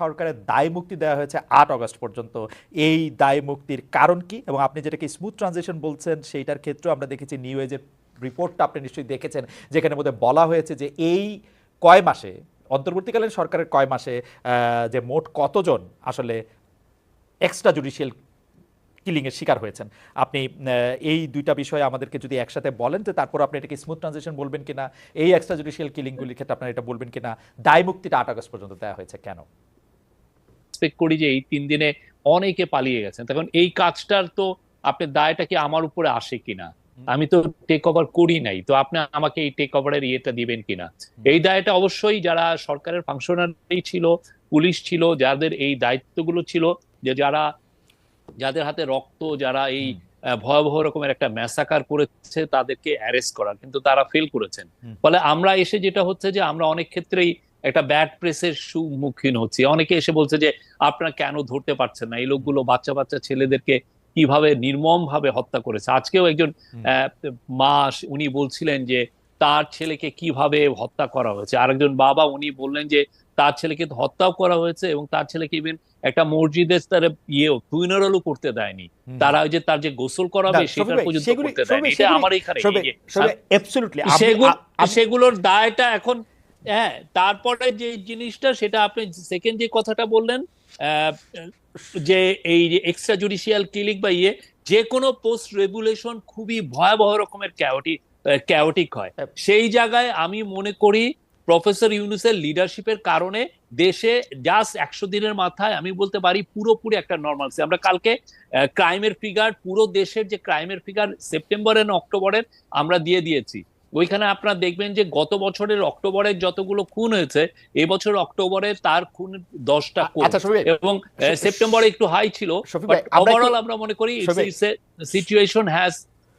সরকারের দায় মুক্তি দেওয়া হয়েছে আট অগস্ট পর্যন্ত। এই দায় মুক্তির কারণ কি? এবং আপনি যেটাকে স্মুথ ট্রানজিশন বলছেন, সেইটার ক্ষেত্রেও আমরা দেখেছি নিউ এজের রিপোর্টটা আপনি নিশ্চয়ই দেখেছেন, যেখানে মধ্যে বলা হয়েছে যে এই কয় মাসে, অন্তর্বর্তীকালীন সরকারের কয় মাসে যে মোট কতজন আসলে এক্সট্রা জুডিশিয়াল কিলিংয়ের শিকার হয়েছেন? আপনি এই দুইটা বিষয়ে আমাদেরকে যদি একসাথে বলেন যে তারপর আপনি এটাকে স্মুথ ট্রানজিশন বলবেন কিনা, এই এক্সট্রা জুডিশিয়াল কিলিংগুলির ক্ষেত্রে আপনারা এটা বলবেন কিনা দায় মুক্তিটা আট আগস্ট পর্যন্ত দেওয়া হয়েছে কেন? এক্সপেক্ট করি যে এই তিন দিনে অনেকে পালিয়ে গেছেন। তখন এই কাজটার তো আপনার দায়টা কি আমার উপরে আসে কিনা? আমি তো টেক ওভার করি নাই তো আপনি আমাকে এই টেক ওভারের ইয়েটা দিবেন কিনা? এই দায়টা অবশ্যই যারা সরকারের ফাংশনারি ছিল পুলিশ ছিল যাদের এই দায়িত্বগুলো ছিল যে যারা যাদের হাতে রক্ত যারা এই ভয়াবহ রকমের একটা ম্যাসাকার করেছে তাদেরকে অ্যারেস্ট করার কিন্তু তারা ফেল করেছেন। ফলে আমরা এসে যেটা হচ্ছে যে আমরা অনেক ক্ষেত্রেই একটা ব্যাড প্রেসের সম্মুখীন হচ্ছি। অনেকে এসে বলছে যে আপনারা কেন ধরতে পারছেন না? এই লোকগুলো বাচ্চা বাচ্চা ছেলেদেরকে কীভাবে নির্মম ভাবে হত্যা করেছে? আজকেও একজন হুম। আহ, মা উনি বলছিলেন যে তার ছেলেকে কীভাবে হত্যা করা হয়েছে? আরেকজন বাবা উনি বললেন যে তার ছেলেকে হত্যাও করা হয়েছে এবং তার ছেলেকে ইভেন একটা মসজিদের তার ইয়েও ফুইনারালও করতে দেয়নি। তারা ওই যে তার যে গোসল করাবে সেটা পর্যন্ত করতে দেয়নি। এটা আমার এখানে সেগুলোর দায়টা এখন হ্যাঁ তারপরে যে জিনিসটা সেটা আপনি সেকেন্ড যে কথাটা বললেন যে এই এক্সট্রা জুডিশিয়াল ক্লিনিক বা ইয়ে যে কোনো পোস্ট রেগুলেশন খুবই ভয়াবহ রকমের ক্যাওটিক ক্যাওটিক হয়। হ্যাঁ। সেই জায়গায় আমি মনে করি প্রফেসর ইউনুসের লিডারশিপের কারণে দেশে জাস্ট একশো দিনের মাথায় আমি বলতে পারি পুরোপুরি একটা নর্মালসি আমরা কালকে ক্রাইমের ফিগার পুরো দেশের যে ক্রাইমের ফিগার সেপ্টেম্বরের অক্টোবরের আমরা দিয়ে দিয়েছি। ওইখানে আপনারা দেখবেন যে গত বছরের অক্টোবরের যতগুলো খুন হয়েছে এবছর অক্টোবরে তার খুন দশটা আচ্ছা ভাই, এবং সেপ্টেম্বরে একটু হাই ছিল ওভারঅল আমরা মনে করি সিচুয়েশন হ্যাজ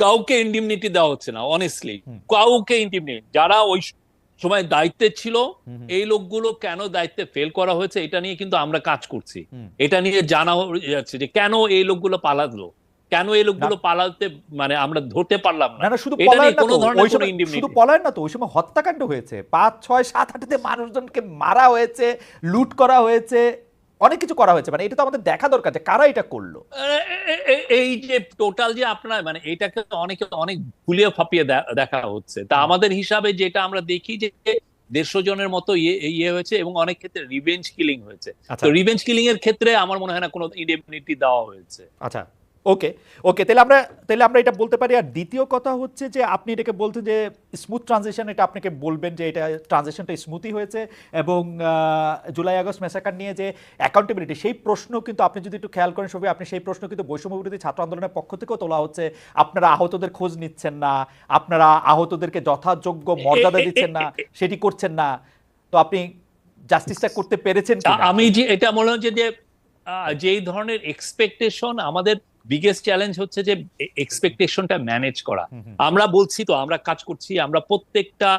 কাউকে ইন্ডিমনিটি দেওয়া হচ্ছে না অনেস্টলি কাউকে ইন্ডিমনিটি যারা ওই সময় দায়িত্বে ছিল এই লোকগুলো কেন দায়িত্বে ফেল করা হয়েছে এটা নিয়ে কিন্তু আমরা কাজ করছি। এটা নিয়ে জানা যাচ্ছে যে কেন এই লোকগুলো পালালো? কেন এই লোকগুলো পালাতে মানে আমরা ধরতে পারলাম না? শুধু কোনো ধরনের কোনো সময় শুধু পলায়ন না তো ওই সময় হত্যাকাণ্ড হয়েছে। পাঁচ ছয় সাত আটতে মানুষজনকে মারা হয়েছে লুট করা হয়েছে অনেক কিছু করা হয়েছে মানে এটা তো আমাদের দেখা দরকার যে কারা এটা করল। এই যে টোটাল যে আপনার মানে এটাকে অনেকে অনেক ভুলিয়ে ফাপিয়ে দেখা হচ্ছে। তা আমাদের হিসাবে যেটা আমরা দেখি যে দেড়শো জনের মতো ইয়ে ইয়ে হয়েছে এবং অনেক ক্ষেত্রে রিভেঞ্জ কিলিং হয়েছে। আচ্ছা। তো রিভেঞ্জ কিলিং এর ক্ষেত্রে আমার মনে হয় না কোনো ইন্ডেমনিটি দেওয়া হয়েছে। আচ্ছা। ওকে ওকে তাহলে আমরা তাহলে আমরা এটা বলতে পারি। আর দ্বিতীয় কথা হচ্ছে যে আপনি এটাকে বলতে যে স্মুথ ট্রানজেকশন এটা আপনাকে বলবেন যে এটা ট্রানজেকশনটা স্মুথই হয়েছে এবং জুলাই আগস্ট মেসাকার নিয়ে যে অ্যাকাউন্টেবিলিটি সেই প্রশ্ন কিন্তু আপনি যদি একটু খেয়াল করেন সবাই আপনি সেই প্রশ্ন কিন্তু বৈষম্য বিরোধী ছাত্র আন্দোলনের পক্ষ থেকেও তোলা হচ্ছে। আপনারা আহতদের খোঁজ নিচ্ছেন না আপনারা আহতদেরকে যথাযোগ্য মর্যাদা দিচ্ছেন না সেটি করছেন না। তো আপনি জাস্টিসটা করতে পেরেছেন আমি যে এটা মনে হচ্ছে যে যেই ধরনের এক্সপেকটেশন আমাদের বিগেস্ট চ্যালেঞ্জ হচ্ছে যে এক্সপেকটেশনটা ম্যানেজ করা। আমরা বলছি তো আমরা কাজ করছি আমরা প্রত্যেকটা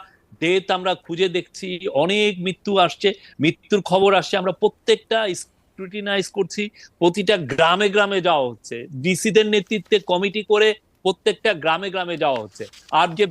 ডেথ আমরা খুঁজে দেখছি অনেক মৃত্যু আসছে মৃত্যুর খবর আসছে আমরা প্রত্যেকটা স্ক্রুটিনাইজ করছি প্রতিটা গ্রামে গ্রামে যাওয়া হচ্ছে ডিসিদের নেতৃত্বে কমিটি করে প্রত্যেকটা গ্রামে গ্রামে যাওয়া হচ্ছে। আর যে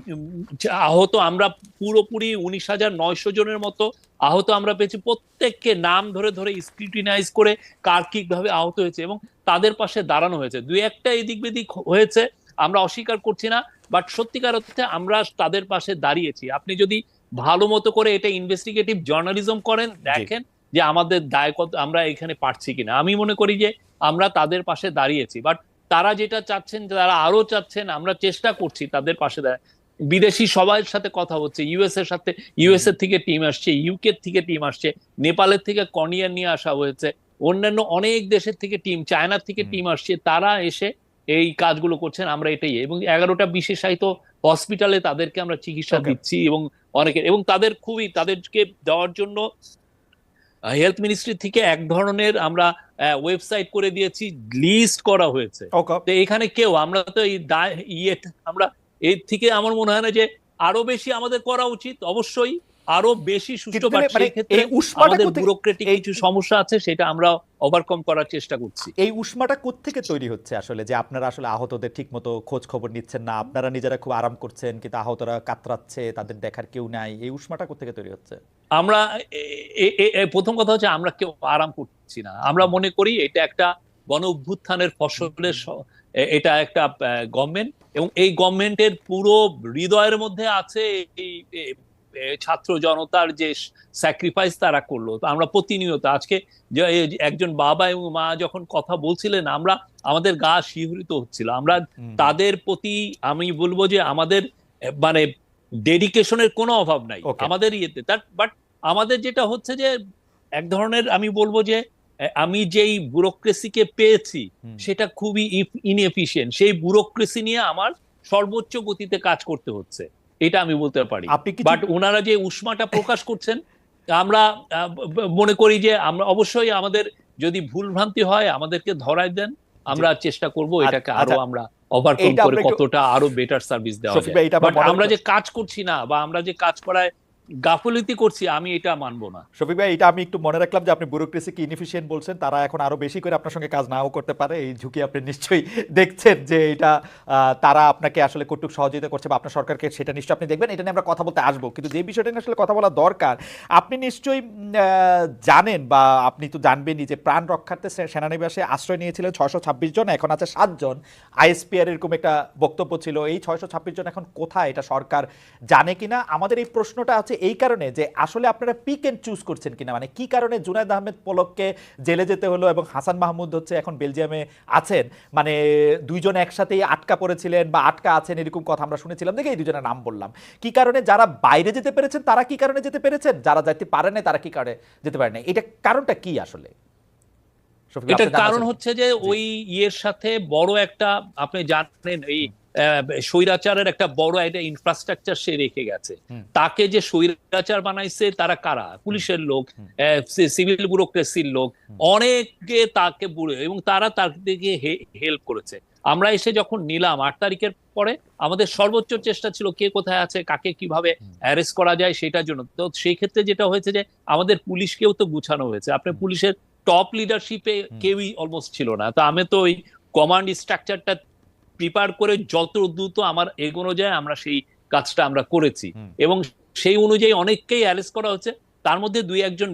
আহত আমরা পুরোপুরি উনিশ হাজার নয়শো জনের মতো আহত আমরা পেয়েছি। প্রত্যেককে নাম ধরে ধরে স্ক্রুটিনাইজ করে কার কীভাবে আহত হয়েছে এবং তাদের পাশে দাঁড়ানো হয়েছে। দুই একটা এদিক বেদিক হয়েছে আমরা অস্বীকার করছি না বাট সত্যিকার অর্থে আমরা তাদের পাশে দাঁড়িয়েছি। আপনি যদি ভালো মতো করে এটা ইনভেস্টিগেটিভ জার্নালিজম করেন দেখেন যে আমাদের দায় কত আমরা এখানে পারছি কিনা। আমি মনে করি যে আমরা তাদের পাশে দাঁড়িয়েছি বাট তারা যেটা চাচ্ছেন তারা আরও চাচ্ছেন আমরা চেষ্টা করছি তাদের পাশে দাঁড়ায়। বিদেশি সবার সাথে কথা হচ্ছে ইউএস এর সাথে ইউএস এর থেকে টিম আসছে ইউকে থেকে টিম আসছে নেপালের থেকে কর্নিয়ার নিয়ে আসা হয়েছে অন্যান্য অনেক দেশের থেকে টিম চায়নার থেকে টিম আসছে তারা এসে এই কাজগুলো করছেন আমরা এটাই। এবং এগারোটা বিশেষায়িত হসপিটালে তাদেরকে আমরা চিকিৎসা দিচ্ছি এবং অনেকের এবং তাদের খুবই তাদেরকে দেওয়ার জন্য হেলথ মিনিস্ট্রি থেকে এক ধরনের আমরা ওয়েবসাইট করে দিয়েছি লিস্ট করা হয়েছে। তো এখানে কেউ আমরা তো এই ইয়ে আমরা এর থেকে আমার মনে হয় না যে আরও বেশি আমাদের করা উচিত। অবশ্যই আরও বেশি সুষ্ঠু মানে ক্ষেত্রে এই উষ্মাটা ব্যুরোক্রেটিক কিছু সমস্যা আছে সেটা আমরা ওভারকাম করার চেষ্টা করছি। এই উষ্মাটা কোত্থেকে তৈরি হচ্ছে আসলে যে আপনারা আসলে আহতদের ঠিক মতো খোঁজ খবর নিচ্ছেন না আপনারা নিজেরা খুব আরাম করছেন কিন্তু আহতরা কাতরাচ্ছে তাদের দেখার কেউ নাই এই উষ্মাটা কোত্থেকে তৈরি হচ্ছে? আমরা প্রথম কথা হচ্ছে আমরা কেউ আরাম করছি না। আমরা মনে করি এটা একটা গণ অভ্যুত্থানের ফসলের এটা একটা গভর্নমেন্ট এবং এই গভর্নমেন্টের পুরো হৃদয়ের মধ্যে আছে এই ছাত্র জনতার যে স্যাক্রিফাইস তারা করল। আমরা প্রতিনিয়ত আজকে যে একজন বাবা এবং মা যখন কথা বলছিলেন আমরা আমাদের গা শিহরিত হচ্ছিল। আমরা তাদের প্রতি আমি বলব যে আমাদের মানে ডেডিকেশনের কোনো অভাব নাই। আমাদের ইয়েতে। তার বাট আমাদের যেটা হচ্ছে যে এক ধরনের আমি বলব যে আমি যেই ব্যুরোক্রেসিকে পেয়েছি সেটা খুবই ইনএফিশিয়েন্ট সেই ব্যুরোক্রেসি নিয়ে আমার সর্বোচ্চ গতিতে কাজ করতে হচ্ছে। এটা আমি বলতে পারি। বাট ওনারা যে উষ্মাটা প্রকাশ করছেন আমরা মনে করি যে আমরা অবশ্যই আমাদের যদি ভুলভ্রান্তি হয় আমাদেরকে ধরায় দেন। আমরা চেষ্টা করব এটাকে আরও আচ্ছা, আমরা ওভারকাম করে কতটা আরও বেটার সার্ভিস দেওয়া যায়। আমরা যে কাজ করছি না বা আমরা যে কাজ করায় গাফলতি করছি, আমি এটা মানবো না। শফিক ভাই, এটা আমি একটু মনে রাখলাম যে আপনি ব্যুরোক্রেসিকে ইনএফিশিয়েন্ট বলছেন, তারা এখন আরও বেশি করে আপনার সঙ্গে কাজ নাও করতে পারে। এই ঝুঁকি আপনি নিশ্চয়ই দেখছেন যে এটা তারা আপনাকে আসলে কটুক সহযোগিতা করছে বা আপনার সরকারকে সেটা নিশ্চয়ই আপনি দেখবেন। এটা নিয়ে আমরা কথা বলতে আসব। কিন্তু যে বিষয়টা নিয়ে আসলে কথা বলা দরকার, আপনি নিশ্চয়ই জানেন বা আপনি তো জানবেনই যে প্রাণ রক্ষার্থে সেনানিবাসে আশ্রয় নিয়েছিলেন ছয়শো ছাব্বিশ জন, এখন আছে সাতজন আইএসপিআর এরকম একটা বক্তব্য ছিল, এই ছয়শো ছাব্বিশ জন এখন কোথায়? এটা সরকার জানে কিনা? আমাদের এই প্রশ্নটা আছে এই কারণে যে আসলে আপনারা পিক এন্ড চুজ করছেন কিনা মানে কি কারণে জুনায়দ আহমেদ পলককে জেলে যেতে হলো এবং হাসান মাহমুদ হচ্ছে এখন বেলজিয়ামে আছেন? মানে দুইজন একসাথেই আটকা পড়েছিলেন বা আটকা আছেন এরকম কথা আমরা শুনেছিলাম দেখে এই দুজনের নাম বললাম। কি কারণে যারা বাইরে যেতে পেরেছেন তারা কি কারণে যেতে পেরেছেন? যারা যাইতে পারে না তারা কি কারণে যেতে পারে না এটা কারণটা কি আসলে? এটা কারণ হচ্ছে যে ওই ইয়ের সাথে বড় একটা আপনি জানেন এই স্বৈরাচারের একটা বড় একটা ইনফ্রাস্ট্রাকচার সে রেখে গেছে। তাকে যে স্বৈরাচার বানাইছে তারা কারা? পুলিশের লোক সিভিল ব্যুরোক্রেসির লোক। অনেকে তাকে বুড়ে এবং তারা তার দিকে হেল্প করেছে। আমরা এসে যখন নিলাম আট তারিখের পরে আমাদের সর্বোচ্চ চেষ্টা ছিল কে কোথায় আছে কাকে কীভাবে অ্যারেস্ট করা যায় সেটার জন্য। তো সেই ক্ষেত্রে যেটা হয়েছে যে আমাদের পুলিশকেও তো গুছানো হয়েছে। আপনি পুলিশের টপ লিডারশিপে কেউই অলমোস্ট ছিল না। তো আমি তো ওই কমান্ড স্ট্রাকচারটা প্রিপেয়ার করে যত দ্রুত আমার এগোনো যায় আমরা সেই কাজটা আমরা করেছি। এবং সেই অনুযায়ী অনেককেই অ্যারেস্ট করা হচ্ছে। তার মধ্যে দুই একজন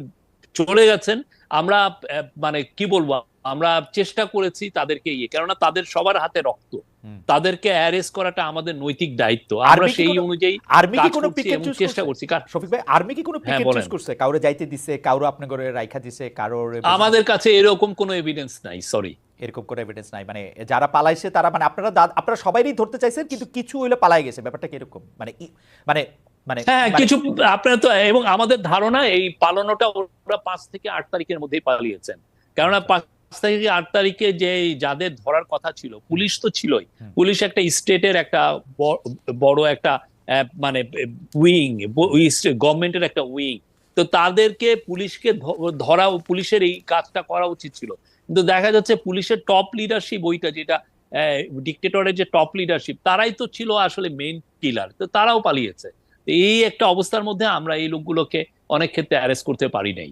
চলে গেছেন। আমরা মানে কি বলব? আমরা চেষ্টা করেছি তাদেরকে ইয়ে কেননা তাদের সবার হাতে রক্ত। তাদেরকে অ্যারেস্ট করাটা আমাদের নৈতিক দায়িত্ব। আমরা সেই অনুযায়ী আর্মি কি কোনো করছি পিক এন্ড চুজ চেষ্টা করছি? কার- শফিক ভাই আর্মি কি কোনো পিক হ্যাঁ, চুজ করছে? কাউরে যাইতে দিছে কাউরে আপনি করে রাইখা দিছে কারোর আমাদের কাছে এরকম কোনো এভিডেন্স নাই সরি এরকম কোনো এভিডেন্স নাই। মানে যারা পালাইছে তারা মানে আপনারা আপনারা সবাইই ধরতে চাইছেন কিন্তু কিছু হইলে পালাই গেছে ব্যাপারটা কি এরকম মানে মানে মানে হ্যাঁ মানে- কিছু আপনার তো এবং আমাদের ধারণা এই পালানোটা ওরা পাঁচ থেকে আট তারিখের মধ্যেই পালিয়েছেন। কেননা পাঁচ থেকে আট তারিখে যে যাদের ধরার কথা ছিল পুলিশ তো ছিলই। পুলিশ একটা স্টেটের একটা বড় একটা মানে উইং গভর্নমেন্টের একটা উইং। তো তাদেরকে পুলিশকে ধরা পুলিশের এই কাজটা করা উচিত ছিল। কিন্তু দেখা যাচ্ছে পুলিশের টপ লিডারশিপ ওইটা যেটা ডিকটেটরের যে টপ লিডারশিপ তারাই তো ছিল আসলে মেইন কিলার তো তারাও পালিয়েছে। এই একটা অবস্থার মধ্যে আমরা এই লোকগুলোকে অনেক ক্ষেত্রে অ্যারেস্ট করতে পারি নাই।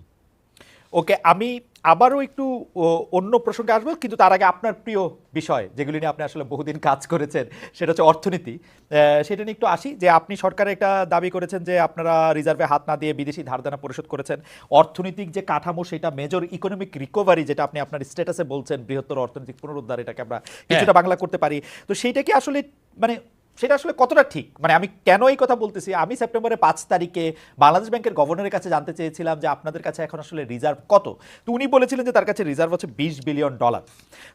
ওকে আমি আবারও একটু অন্য প্রসঙ্গে আসব কিন্তু তার আগে আপনার প্রিয় বিষয় যেগুলি নিয়ে আপনি আসলে বহুদিন কাজ করেছেন সেটা হচ্ছে অর্থনীতি। সেটা নিয়ে একটু আসি যে আপনি সরকারে একটা দাবি করেছেন যে আপনারা রিজার্ভে হাত না দিয়ে বিদেশি ধারদানা পরিশোধ করেছেন। অর্থনৈতিক যে কাঠামো সেটা মেজর ইকোনমিক রিকভারি যেটা আপনি আপনার স্ট্যাটাসে বলছেন বৃহত্তর অর্থনৈতিক পুনরুদ্ধার এটাকে আমরা কিছুটা বাংলা করতে পারি। তো সেইটা কি আসলে মানে সেটা আসলে কতটা ঠিক? মানে আমি কেন এই কথা বলতেছি? আমি সেপ্টেম্বরের পাঁচ তারিখে বাংলাদেশ ব্যাংকের গভর্নরের কাছে জানতে চেয়েছিলাম যে আপনাদের কাছে এখন আসলে রিজার্ভ কত? তো উনি বলেছিলেন যে তার কাছে রিজার্ভ হচ্ছে বিশ বিলিয়ন ডলার।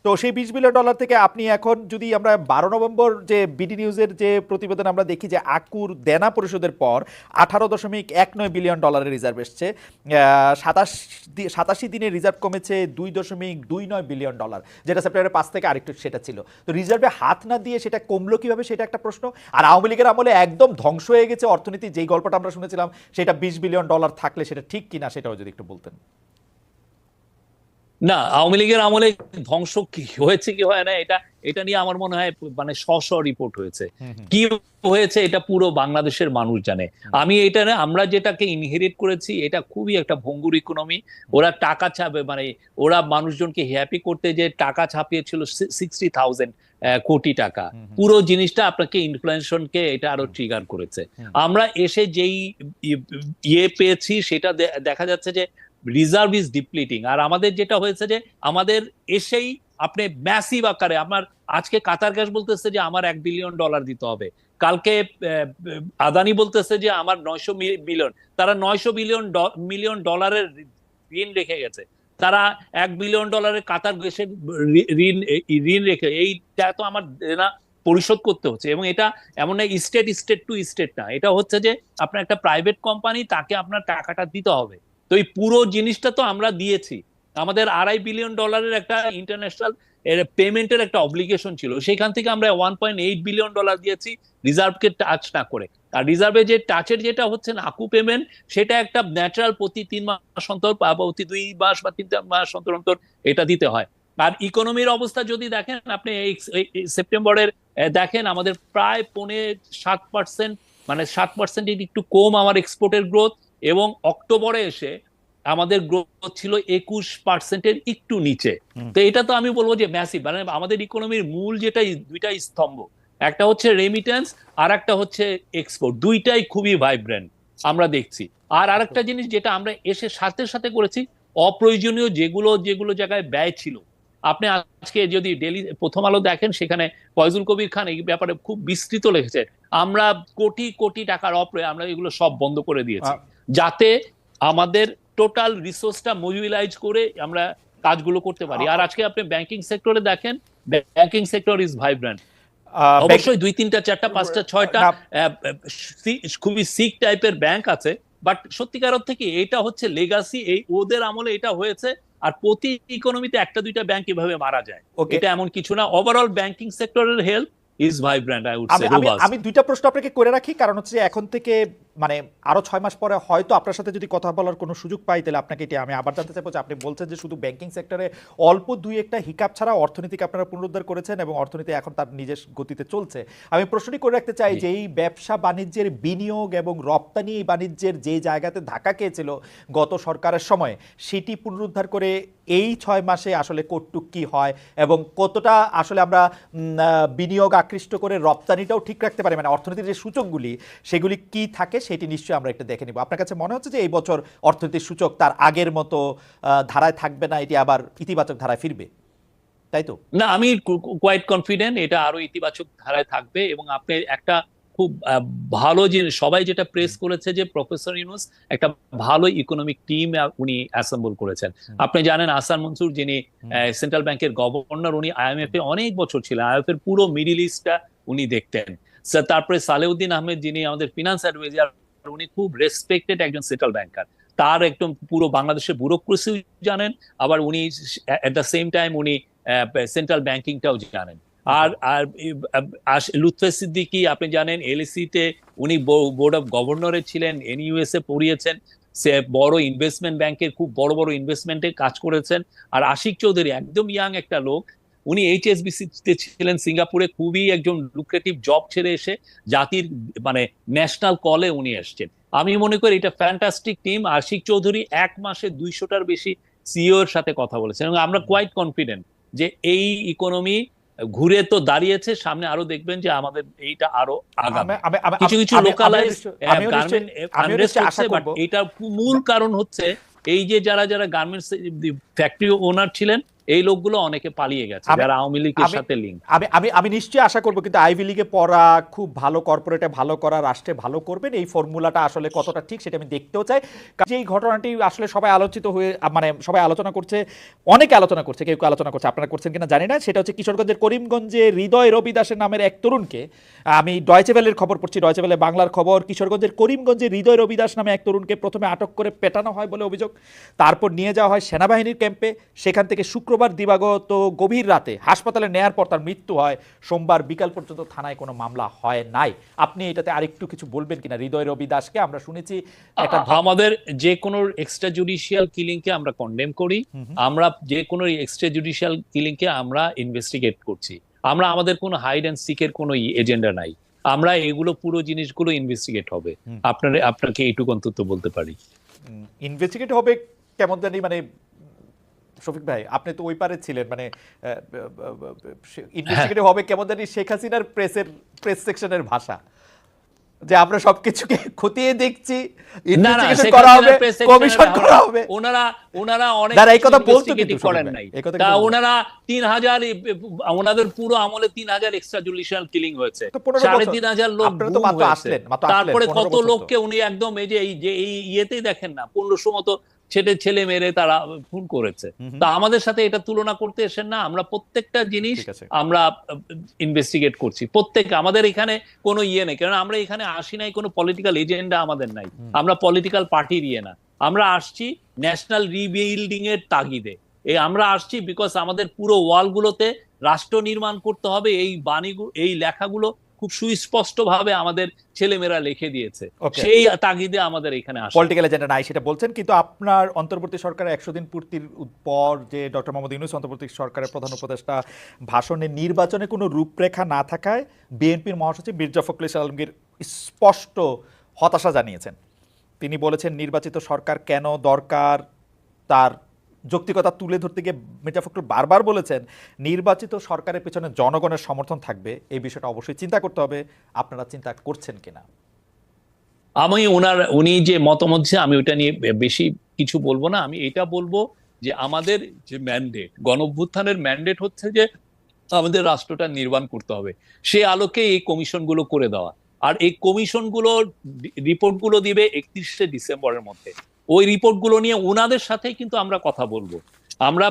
তো সেই বিশ বিলিয়ন ডলার থেকে আপনি এখন যদি আমরা বারো নভেম্বর যে বিডি নিউজের যে প্রতিবেদন আমরা দেখি যে আকুর দেনা পরিশোধের পর আঠারো দশমিক এক নয় বিলিয়ন ডলারের রিজার্ভ এসছে সাতাশ সাতাশি দিনে রিজার্ভ কমেছে দুই দশমিক দুই নয় বিলিয়ন ডলার, যেটা সেপ্টেম্বরের পাঁচ থেকে আরেকটু সেটা ছিল। তো রিজার্ভে হাত না দিয়ে সেটা কমলো কীভাবে? সেটা একটা প্রশ্ন। আর আওয়ামী লীগের আমলে একদম ধ্বংস হয়ে গেছে অর্থনীতি যেই গল্পটা আমরা শুনেছিলাম সেটা বিশ বিলিয়ন ডলার থাকলে সেটা ঠিক কিনা সেটাও যদি একটু বলতেন। না আওয়ামী লীগের আমলে ধ্বংস কি হয়েছে কি হয় না এটা এটা নিয়ে আমার মনে হয় মানে শ রিপোর্ট হয়েছে। কি হয়েছে এটা পুরো বাংলাদেশের মানুষ জানে। আমি এটা না আমরা যেটাকে ইনহেরিট করেছি এটা খুবই একটা ভঙ্গুর ইকোনমি ওরা টাকা ছাপে মানে ওরা মানুষজনকে হ্যাপি করতে যে টাকা ছাপিয়েছিল সিক্সটি থাউজেন্ড কোটি টাকা। পুরো জিনিসটা আপনাকে ইনফ্লেশনকে এটা আরও ট্রিগার করেছে। আমরা এসে যেই ইয়ে পেয়েছি সেটা দেখা যাচ্ছে যে রিজার্ভ ইজ ডিপ্লিটিং আর আমাদের যেটা হয়েছে যে আমাদের এসেই আপনি ম্যাসিভ আকারে আমার আজকে কাতার গ্যাস বলতেছে যে আমার এক বিলিয়ন ডলার দিতে হবে। কালকে আদানি বলতেছে যে আমার নয়শো মিলিয়ন তারা নয়শো বিলিয়ন মিলিয়ন ডলারের ঋণ রেখে গেছে। তারা এক বিলিয়ন ডলারের কাতার ঋ- ঋণ ঋণ রেখে, এইটা তো আমার না পরিশোধ করতে হচ্ছে। এবং এটা এমন না স্টেট স্টেট টু স্টেট না। এটা হচ্ছে যে, আপনার একটা প্রাইভেট কোম্পানি তাকে আপনার টাকাটা দিতে হবে। তো এই পুরো জিনিসটা তো আমরা দিয়েছি। আমাদের আড়াই বিলিয়ন ডলারের একটা ইন্টারন্যাশনাল পেমেন্টের একটা অব্লিগেশন ছিল। সেখান থেকে আমরা one point eight billion dollar দিয়েছি রিজার্ভকে টাচ না করে। আর রিজার্ভে যে টাচের যেটা হচ্ছে আকু পেমেন্ট সেটা একটা ন্যাচারাল প্রতি তিন মাস অন্তর বা প্রতি দুই মাস বা তিন মাস অন্তর অন্তর এটা দিতে হয়। আর ইকোনমির অবস্থা যদি দেখেন, আপনি এই সেপ্টেম্বরের দেখেন, আমাদের প্রায় পৌনে সাত পার্সেন্ট মানে সাত পার্সেন্ট একটু কম আমার এক্সপোর্টের গ্রোথ এবং অক্টোবরে এসে আমাদের গ্রোথ ছিল একুশ পার্সেন্টের একটু নিচে। তো এটা তো আমি বলব যে ম্যাসিভ মানে আমাদের ইকোনমির মূল যেটা দুইটা স্তম্ভ একটা হচ্ছে রেমিটেন্স আর একটা হচ্ছে এক্সপোর্ট দুইটাই খুবই ভাইব্রেন্ট আমরা দেখছি। আর আরেকটা জিনিস যেটা আমরা এসে সাথে সাথে করেছি অপ্রয়োজনীয় যেগুলো যেগুলো জায়গায় ব্যয় ছিল। আপনি আজকে যদি ডেলি প্রথম আলো দেখেন সেখানে ফয়জুল কবির খান এই ব্যাপারে খুব বিস্তৃত লিখেছে আমরা কোটি কোটি টাকার অপ্রয় আমরা এগুলো সব বন্ধ করে দিয়েছি। যাতে আমাদের টোটাল রিসোর্সটা মোবিলাইজ করে আমরা কাজগুলো করতে পারি। আর আজকে আপনি ব্যাংকিং সেক্টরে দেখেন ব্যাংকিং সেক্টর ইজ ভাইব্রেন্ট অবশ্যই দুই তিনটা চারটা পাঁচটা ছয়টা খুবই সিক টাইপের ব্যাংক আছে বাট সত্যিকার অর্থে কি এটা হচ্ছে লেগাসি এই ওদের আমলে এটা হয়েছে আর প্রতি ইকোনমিতে একটা দুইটা ব্যাংক এভাবে মারা যায়. এটা এমন কিছু না। ওভারঅল ব্যাংকিং সেক্টরের health is vibrant I would আমি সে আমি দুইটা প্রশ্ন আপনাকে করে রাখি কারণ হচ্ছে এখন থেকে মানে আরও ছয় মাস পরে হয়তো আপনার সাথে যদি কথা বলার কোনো সুযোগ পাই তাহলে আপনাকে এটি আমি আবার জানতে চাইব যে আপনি বলছেন যে শুধু ব্যাংকিং সেক্টরে অল্প দুই একটা হিকাপ ছাড়া অর্থনীতিকে আপনারা পুনরুদ্ধার করেছেন এবং অর্থনীতি এখন তার নিজের গতিতে চলছে। আমি প্রশ্নটি করে রাখতে চাই যে এই ব্যবসা বাণিজ্যের বিনিয়োগ এবং রপ্তানি বাণিজ্যের যে জায়গাতে ধাক্কা খেয়েছিল গত সরকারের সময় সেটি পুনরুদ্ধার করে এই ছয় মাসে আসলে কটটুক কি হয় এবং কতটা আসলে আমরা বিনিয়োগ আকৃষ্ট করে রপ্তানিটাও ঠিক রাখতে পারি মানে অর্থনীতির যে সূচকগুলি, সেগুলি কি থাকে সেটি নিশ্চয়ই আমরা একটা দেখে নিব। আপনার কাছে মনে হচ্ছে যে এই বছর অর্থনীতির সূচক তার আগের মতো ধারায় থাকবে না, এটি আবার ইতিবাচক ধারায় ফিরবে? তাই তো? না, আমি কোয়াইট কনফিডেন্ট এটা আরও ইতিবাচক ধারায় থাকবে এবং আপনি একটা খুব ভালো জিনিস সবাই যেটা প্রেস করেছে যে প্রফেসর ইউনুস একটা ভালো ইকোনমিক টিম উনি অ্যাসেম্বল করেছেন। আপনি জানেন আসান মনসুর যিনি। সেন্ট্রাল ব্যাংকের গভর্নর উনি আইএমএফ এ অনেক বছর ছিলেন। আইএমএফ এর পুরো মিডিল ইস্টটা উনি দেখতেন। তারপরে সালেউদ্দিন আহমেদ যিনি আমাদের ফিনান্স অ্যাডভাইজার উনি খুব রেসপেক্টেড একজন সেন্ট্রাল ব্যাংকার তার একদম পুরো বাংলাদেশের ব্যুরোক্রেসি জানেন আবার উনি এট দ্য সেম টাইম উনি সেন্ট্রাল ব্যাংকিংটাও জানেন। আর আর লুৎফে সিদ্দিকি, আপনি জানেন এলএসি তে উনি বোর্ড অফ গভর্নরের ছিলেন, এনইউএস এ পড়িয়েছেন। সে বড় ইনভেস্টমেন্ট ব্যাংকের খুব বড় বড় ইনভেস্টমেন্টে কাজ করেছেন। আর আশিক চৌধুরী একদম ইয়াং একটা লোক। উনি এইচএসবিসিতে ছিলেন, সিঙ্গাপুরে খুবই একজন লুক্রেটিভ জব ছেড়ে এসে জাতির মানে ন্যাশনাল কলে উনি এসছেন। আমি মনে করি এটা ফ্যান্টাস্টিক টিম আশিক চৌধুরী এক মাসে দুইশোটার বেশি সিইও এর সাথে কথা বলেছেন। এবং আমরা কোয়াইট কনফিডেন্ট যে এই ইকোনমি ঘুরে তো দাঁড়িয়েছে সামনে আরও দেখবেন যে আমাদের এইটা আরও আগামী কিছু কিছু লোকালাইজ করব। এটা মূল কারণ হচ্ছে এই যে যারা যারা গার্মেন্টস ফ্যাক্টরি ওনার ছিলেন এই লোকগুলো অনেকে পালিয়ে গেছে যারা আওয়ামী লীগের সাথে লিঙ্ক আমি আমি আমি নিশ্চয়ই আশা করব কিন্তু আইভি লিগে পড়া খুব ভালো কর্পোরেটে ভালো করা রাষ্ট্রে ভালো করবেন এই ফর্মুলাটা আসলে কতটা ঠিক সেটা আমি দেখতেও চাই। কারণ এই ঘটনাটি আসলে সবাই আলোচিত হয়ে মানে সবাই আলোচনা করছে অনেকে আলোচনা করছে কেউ কেউ আলোচনা করছে আপনারা করছেন কিনা জানি না সেটা হচ্ছে কিশোরগঞ্জের করিমগঞ্জে হৃদয় রবি দাসের নামের এক তরুণকে আমি ডয়চেভেলের খবর পড়ছি ডয়চেভেলে বাংলার খবর কিশোরগঞ্জের করিমগঞ্জে হৃদয় রবি দাস নামে এক তরুণকে প্রথমে আটক করে পেটানো হয় বলে অভিযোগ তারপর নিয়ে যাওয়া হয় সেনাবাহিনীর ক্যাম্পে সেখান থেকে শুক্রবার শুক্রবার দিবাগত গভীর রাতে হাসপাতালে নেয়ার পর তার মৃত্যু হয়। সোমবার বিকাল পর্যন্ত থানায় কোনো মামলা হয় নাই। আপনি এটাতে আরেকটু কিছু বলবেন কিনা? হৃদয় রবি দাসকে আমরা শুনেছি একটা আমাদের যে কোনো এক্সট্রা জুডিশিয়াল কিলিং কে আমরা কন্ডেম করি। আমরা যে কোনো এক্সট্রা জুডিশিয়াল কিলিং কে আমরা ইনভেস্টিগেট করছি। আমরা আমাদের কোনো হাইড অ্যান্ড সিকের কোনো এজেন্ডা নাই। আমরা এগুলো পুরো জিনিসগুলো ইনভেস্টিগেট হবে। আপনার আপনাকে এইটুকু অন্তত বলতে পারি। ইনভেস্টিগেট হবে কেমন জানি মানে শফিক ভাই আপনি তো ওই পারে ছিলেন মানে ইনভেস্টিগেটিভ হবে কেমন জানি শেখ হাসিনার প্রেসের প্রেস সেকশনের ভাষা। যে আমরা সবকিছুকে খতিয়ে দেখছি ইনভেস্টিগেশন করা হবে কমিশন করা হবে। ওনারা ওনারা অনেক দাঁড়া, এই কথা বলতো কিন্তু করেন নাই। তা ওনারা তিন হাজার ওনাদের পুরো আমলে তিন হাজার এক্সট্রা জুডিশিয়াল কিলিং হয়েছে। তো 15 সাড়ে তিন হাজার লোক আপনারা তো মাত্র আসলেন, মাত্র আসলেন, তারপরে কত লোককে উনি একদম এই যে এই যে এই ইয়েতেই দেখেন না পনেরোশো মতো ছেলে ছেলে মেরে তারা খুন করেছে। তা আমাদের সাথে এটা তুলনা করতে এসেন না। আমরা প্রত্যেকটা জিনিস আমরা ইনভেস্টিগেট করছি। প্রত্যেক আমাদের এখানে কোনো ইয়ে নেই। কারণ আমরা এখানে আসি নাই কোনো পলিটিক্যাল এজেন্ডা আমাদের নাই। আমরা পলিটিক্যাল পার্টির ইয়ে না। আমরা আসছি ন্যাশনাল রিবিল্ডিং এর তাগিদে। এই আমরা আসছি বিকজ আমাদের পুরো ওয়ালগুলোতে রাষ্ট্র নির্মাণ করতে হবে। এই বাণীগুলো এই লেখাগুলো খুব সুস্পষ্ট ভাবে আমাদের ছেলেমেয়েরা লিখে দিয়েছে. সেই তাগিদে আমাদের এখানে আসা। পলিটিক্যাল এজেন্ডা নাই সেটা বলছেন কিন্তু আপনার অন্তর্বর্তী সরকারের একশো দিন পূর্তির পর যে ডক্টর মোহাম্মদ ইউনুস অন্তর্বর্তী সরকারের প্রধান উপদেষ্টা ভাষণে নির্বাচনে কোনো রূপরেখা না থাকায় বিএনপির মহাসচিব মির্জা ফখরুল ইসলাম আলমগীর স্পষ্ট হতাশা জানিয়েছেন। তিনি বলেছেন নির্বাচিত সরকার কেন দরকার তার যৌক্তিকতা তুলে ধরতে গিয়ে মির্জা ফখরুল বারবার বলেছেন, নির্বাচিত সরকারের পেছনে জনগণের সমর্থন থাকবে। এই বিষয়টা অবশ্যই চিন্তা করতে হবে। আপনারা চিন্তা করছেন কিনা? আমি ওনার, উনি যে মতামত আমি ওটা নিয়ে বেশি কিছু বলব না। আমি এটা বলব যে আমাদের যে ম্যান্ডেট গণঅভ্যুত্থানের ম্যান্ডেট হচ্ছে যে আমাদের রাষ্ট্রটা নির্মাণ করতে হবে। সে আলোকে এই কমিশনগুলো করে দেওয়া। আর এই কমিশনগুলো রিপোর্টগুলো দিবে একত্রিশে ডিসেম্বরের মধ্যে। ওই রিপোর্টগুলো নিয়ে ওনাদের সাথেই কিন্তু আমরা কথা বলব। আমরা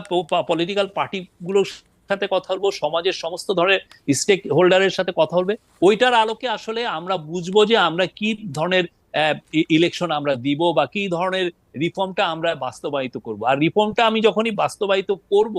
পলিটিক্যাল পার্টিগুলোর সাথে কথা বলব, সমাজের সমস্ত ধরনের স্টেক হোল্ডারের সাথে কথা বলবে। ওইটার আলোকে আসলে আমরা বুঝব যে আমরা কি ধরনের ইলেকশন আমরা দিব বা কি ধরনের রিফর্মটা আমরা বাস্তবায়িত করব। আর রিফর্মটা আমি যখনই বাস্তবায়িত করব,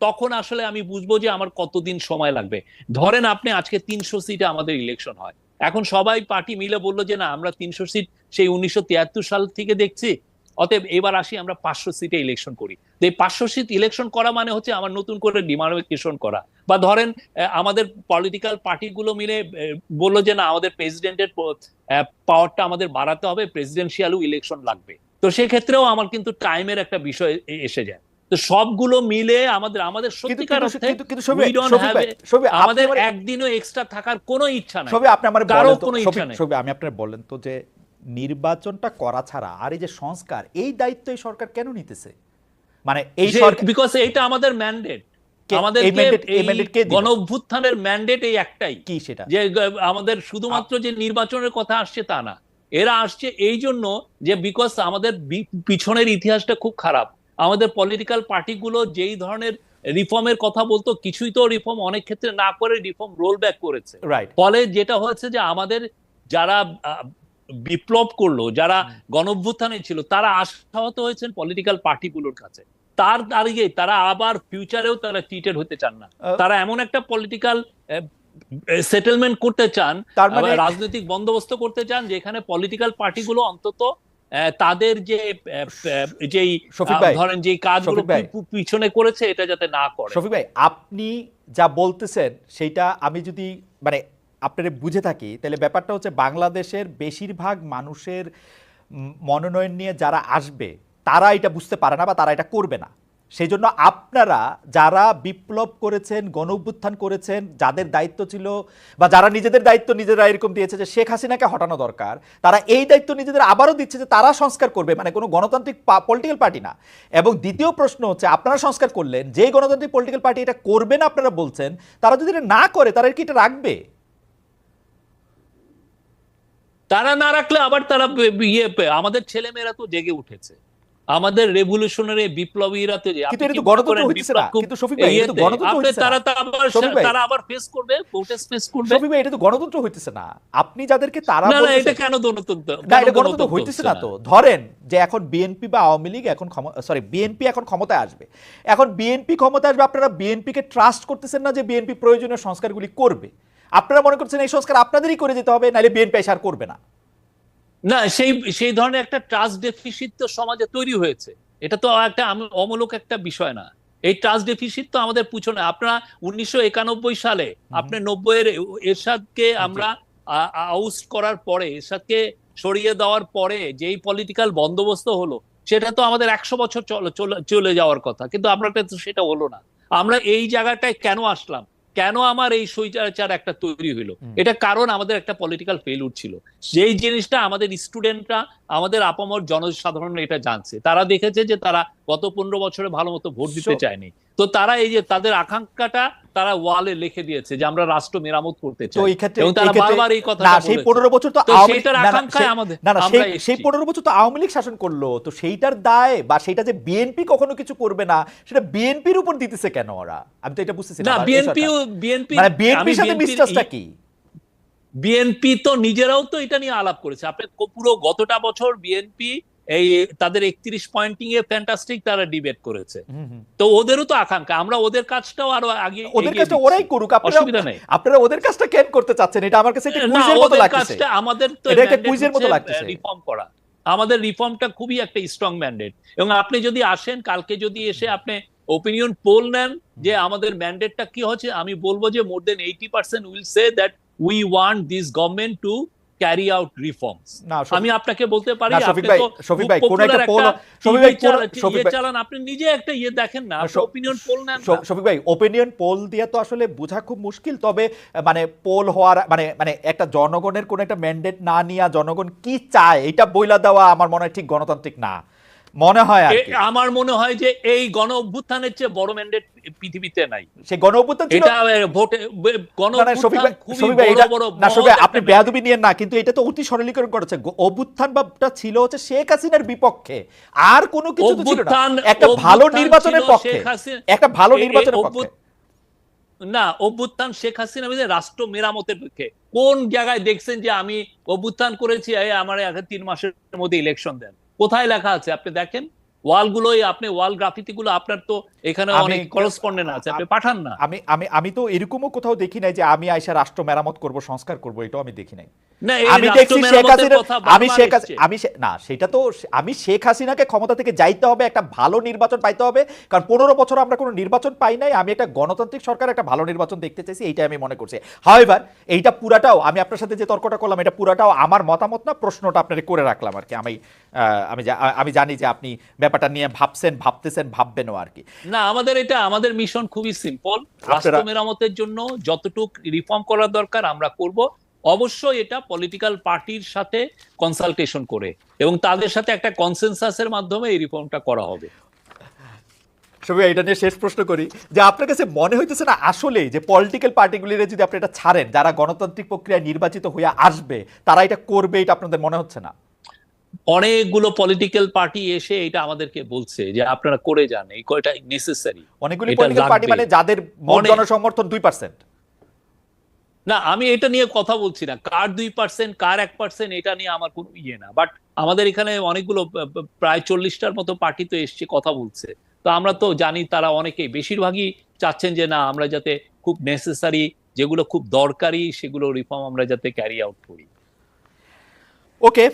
তখন আসলে আমি বুঝব যে আমার কতদিন সময় লাগবে। ধরেন আপনি আজকে তিনশো সিটে আমাদের ইলেকশন হয়। এখন সবাই পার্টি মিলে বলল যে না, আমরা তিনশো সিট সেই উনিশশো তিয়াত্তর সাল থেকে দেখছি। অতএব এবার আসি আমরা পাঁচশো সিটে ইলেকশন করি। তো এই পাঁচশো সিট ইলেকশন করা মানে হচ্ছে আমার নতুন করে ডিমার্কেশন করা। বা ধরেন আমাদের পলিটিক্যাল পার্টিগুলো মিলে বলল যে না আমাদের প্রেসিডেন্টের পাওয়ারটা আমাদের বাড়াতে হবে প্রেসিডেন্সিয়ালও ইলেকশন লাগবে। তো সেক্ষেত্রেও আমার কিন্তু টাইমের একটা বিষয় এসে যায়। তো সবগুলো মিলে আমাদের আমাদের সত্যিকার অর্থে কিন্তু- আপনি আমাদের একদিনও এক্সট্রা থাকার কোনো ইচ্ছা নাই। সবে আপনি আমার কারও কোনো ইচ্ছা নেই। সবে আমি আপনার বলেন তো যে নির্বাচনটা করা ছাড়া আর এই যে সংস্কার এই দায়িত্ব এই সরকার কেন নিতেছে? মানে এই বিকজ এটা আমাদের ম্যান্ডেট আমাদের ম্যান্ডেট এই একটাই। কি সেটা? যে আমাদের শুধুমাত্র যে নির্বাচনের কথা আসছে তা না। এরা আসছে এই জন্য যে বিকজ আমাদের পিছনের ইতিহাসটা খুব খারাপ। আমাদের পলিটিক্যাল পার্টিগুলো যেই ধরনের রিফর্মের কথা বলতো কিছুই তো রিফর্ম অনেক ক্ষেত্রে না করে রিফর্ম রোল ব্যাক করেছে। রাইট ফলে যেটা হয়েছে যে আমাদের যারা বিপ্লব করল যারা গণঅভ্যুত্থানে ছিল তারা আশাহত হয়েছেন পলিটিক্যাল পার্টিগুলোর কাছে। তার দাঁড়িয়ে তারা আবার ফিউচারেও তারা চিটেড হতে চান না। তারা এমন একটা পলিটিক্যাল সেটেলমেন্ট করতে চান মানে রাজনৈতিক বন্দোবস্ত করতে চান যেখানে পলিটিক্যাল পার্টিগুলো অন্তত তাদের যে যেই ধরেন যে কাজগুলো পিছনে করেছে এটা যাতে না করে। শফিক ভাই আপনি যা বলতেছেন সেটা আমি যদি মানে আপনার বুঝে থাকি, তাহলে ব্যাপারটা হচ্ছে বাংলাদেশের বেশিরভাগ মানুষের মনোনয়ন নিয়ে যারা আসবে, তারা এটা বুঝতে পারে না বা তারা এটা করবে না। সেই জন্য আপনারা যারা বিপ্লব করেছেন গণ অভ্যুত্থান করেছেন, যাদের দায়িত্ব ছিল বা যারা নিজেদের দায়িত্ব নিজেরা এরকম দিয়েছে যে শেখ হাসিনাকে হটানো দরকার, তারা এই দায়িত্ব নিজেদের আবারও দিচ্ছে যে তারা সংস্কার করবে মানে কোনো গণতান্ত্রিক পলিটিক্যাল পার্টি না। এবং দ্বিতীয় প্রশ্ন হচ্ছে, আপনারা সংস্কার করলেন, যেই গণতান্ত্রিক পলিটিক্যাল পার্টি এটা করবে না আপনারা বলছেন, তারা যদি এটা না করে, তারা কি এটা রাখবে? তারা না রাখলে আবার তারা ইয়ে আমাদের ছেলেমেয়েরা তো জেগে উঠেছে। আমাদের রেভলিউশনারি বিপ্লবীরা তো গণতন্ত্র হইতেছে না। আপনি তারা না। তো আবার শফিক ভাই। তারা আবার ফেস করবে প্রোটেস্ট ফেস করবে? শফিক ভাই এটা তো গণতন্ত্র হইতেছে না। আপনি যাদেরকে তারা না না এটা কেন গণতন্ত্র না এটা গণতন্ত্র হইতেছে না তো। ধরেন যে এখন বিএনপি বা আওয়ামী লীগ এখন সরি বিএনপি এখন ক্ষমতায় আসবে। এখন বিএনপি ক্ষমতায় আসবে আপনারা বিএনপি কে ট্রাস্ট করতেছেন না যে বিএনপি প্রয়োজনীয় সংস্কারগুলি করবে। আপনারা মনে করছেন এই সংস্কার আপনাদেরই করে যেতে হবে নাহলে বিএনপি আর করবে না। না সেই সেই ধরনের একটা ট্রাস্ট ডেফিসিট তো সমাজে তৈরি হয়েছে। এটা তো একটা অমূলক একটা বিষয় না। এই ট্রাস্ট ডেফিসিট তো আমাদের পিছনে আপনারা উনিশশো একানব্বই সালে আপনি নব্বই এর এরশাদকে আমরা আউট করার পরে এরশাদকে সরিয়ে দেওয়ার পরে যেই পলিটিক্যাল বন্দোবস্ত হলো সেটা তো আমাদের একশো বছর চলে যাওয়ার কথা। কিন্তু আমরা সেটা হলো না। আমরা এই জায়গাটায় কেন আসলাম? কেন আমার এই স্বৈরাচার একটা তৈরি হলো এটা কারণ আমাদের একটা পলিটিক্যাল ফেলুর ছিল। যেই জিনিসটা আমাদের স্টুডেন্টরা আমাদের আপামর জনসাধারণ এটা জানছে। তারা দেখেছে যে তারা গত পনেরো বছরে ভালো মতো ভোট দিতে চায়নি। তো তারা এই যে তাদের আকাঙ্ক্ষাটা তারা ওয়ালে লিখে দিয়েছে যে আমরা রাষ্ট্র মেরামত করতে তো চাই। এই ক্ষেত্রে এবং তারা বারবার এই কথা না সেই পনেরো বছর তো না, আকাঙ্ক্ষায় আমাদের। না না সেই সেই পনেরো বছর তো আওয়ামী লীগ শাসন করল তো সেইটার দায় বা সেটা যে বিএনপি কখনো কিছু করবে না সেটা বিএনপির উপর দিতেছে কেন ওরা? আমি তো এটা বুঝতেছি না বিএনপি বিএনপি মানে বিএনপির সাথে মিসট্রাস্টটা কি? বিএনপি তো নিজেরাও তো এটা নিয়ে আলাপ করেছে। আপনি পুরো গতটা বছর বিএনপি এই তাদের একত্রিশ পয়েন্টিং এ ফ্যান্টাস্টিক তারা ডিবেট করেছে। তো ওদেরও তো আকাঙ্ক্ষা। আমরা ওদের কাজটাও আরও আগে ওদের কাজটা ওরাই করুক। অসুবিধা নেই। আপনারা ওদের কাজটা কেন করতে চাচ্ছেন? এটা আমার কাছে একটা কুইজের মতো কাজটা আমাদের তো এটা একটা কুইজের মতো লাগতেছে। রিফর্ম করা। আমাদের রিফর্মটা খুবই একটা স্ট্রং ম্যান্ডেট এবং আপনি যদি আসেন কালকে যদি এসে আপনি ওপিনিয়ন পোল নেন যে আমাদের ম্যান্ডেটটা কি হচ্ছে আমি বলব যে more than eighty percent will say that we want this government to carry out reforms আমি আপনাকে বলতে পারি আপনি তো শফিক ভাই, কোন একটা popular শফিক ভাই, শফিক চালান আপনি নিজে একটা ইয়ে দেখেন না ওপিনিয়ন পোল নেন শফিক ভাই ওপিনিয়ন পোল দিয়ে তো আসলে বোঝা খুব মুশকিল তবে মানে পোল হওয়ার মানে মানে একটা জনগণের কোন একটা ম্যান্ডেট না নিয়ে জনগণ কি চায় এটা বইলা দেওয়া আমার মনে হয় ঠিক গণতান্ত্রিক না। মনে হয় আমার মনে হয় যে এই গণ অভ্যুত্থানের চেয়ে বড় ম্যান্ডেট পৃথিবীতে নাই। সেই গণ অভ্যুত্থান ছিল এটা ভোটে গণ আপনি। বেয়াদবি নিয়েন না কিন্তু এটা তো অতি সরলীকরণ করেছে। অভ্যুত্থান বাটা ছিল হচ্ছে শেখ হাসিনার বিপক্ষে। আর কোনো কিছু তো ছিল না। একটা ভালো নির্বাচনের পক্ষে। একটা ভালো নির্বাচনের পক্ষে। না অভ্যুত্থান শেখ হাসিনা রাষ্ট্র মেরামতের পক্ষে। কোন জায়গায় দেখছেন যে আমি অভ্যুত্থান করেছি আমার তিন মাসের মধ্যে ইলেকশন দেন। কোথায় লেখা আছে? আপনি দেখেন ওয়ালগুলোই আপনি ওয়াল গ্রাফিতি গুলো আপনার তো এখানে অনেক করসপন্ডেন্ট আছে আপনি পাঠান না। আমি আমি আমি তো এরকমও কোথাও দেখি নাই যে আমি আইসা রাষ্ট্র মেরামত করব সংস্কার করব এটাও আমি দেখি নাই। আমি দেখছি শেখ হাসিনা আমি শেখ আমি না সেটা তো আমি শেখ হাসিনাকে ক্ষমতা থেকে যাইতে হবে একটা ভালো নির্বাচন পাইতে হবে। কারণ পনেরো বছর আমরা কোনো নির্বাচন পাই নাই আমি একটা গণতান্ত্রিক সরকার একটা ভালো নির্বাচন দেখতে চাইছি এইটা আমি মনে করছি। হাওয়েভার এইটা পুরাটাও আমি আপনার সাথে যে তর্কটা করলাম এটা পুরাটাও আমার মতামত না প্রশ্নটা আপনার করে রাখলাম আর কি। আমি আহ, আমি আমি জানি যে আপনি ব্যাপারটা নিয়ে ভাবছেন ভাবতেছেন ভাববেনও আর কি। না আমাদের এটা আমাদের মিশন খুবই সিম্পল রাষ্ট্র মেরামতের জন্য যতটুক রিফর্ম করার দরকার আমরা করব। অবশ্যই এটা পলিটিক্যাল পার্টির সাথে কনসালটেশন করে এবং তাদের সাথে একটা কনসেনসাসের মাধ্যমে এই রিফর্মটা করা হবে। সবই এটা নিয়ে শেষ প্রশ্ন করি। যে আপনার কাছে মনে হইতেছে না আসলে যে পলিটিক্যাল পার্টিগুলির যদি আপনি এটা ছাড়েন যারা গণতান্ত্রিক প্রক্রিয়ায় নির্বাচিত হয়ে আসবে তারা এটা করবে এটা আপনাদের মনে হচ্ছে না? অনেকগুলো পলিটিক্যাল পার্টি এসে এটা আমাদেরকে বলছে যে আপনারা করে যান এই কয়টা নেসেসারি অনেকগুলি পলিটিক্যাল পার্টি মানে যাদের জনসমর্থন দুই পার্সেন্ট না, আমি এটা নিয়ে কথা বলছি না। কার দুই পার্সেন্ট কার এক পার্সেন্ট এটা নিয়ে আমার কোনো ইয়ে না। বাট আমাদের এখানে অনেকগুলো প্রায় চল্লিশটার মতো পার্টি তো এসছে, কথা বলছে। তো আমরা তো জানি তারা অনেকেই। বেশিরভাগই চাচ্ছেন যে, না, আমরা যাতে খুব নেসেসারি যেগুলো খুব দরকারি, সেগুলো রিফর্ম আমরা যাতে ক্যারি আউট করি। ওকে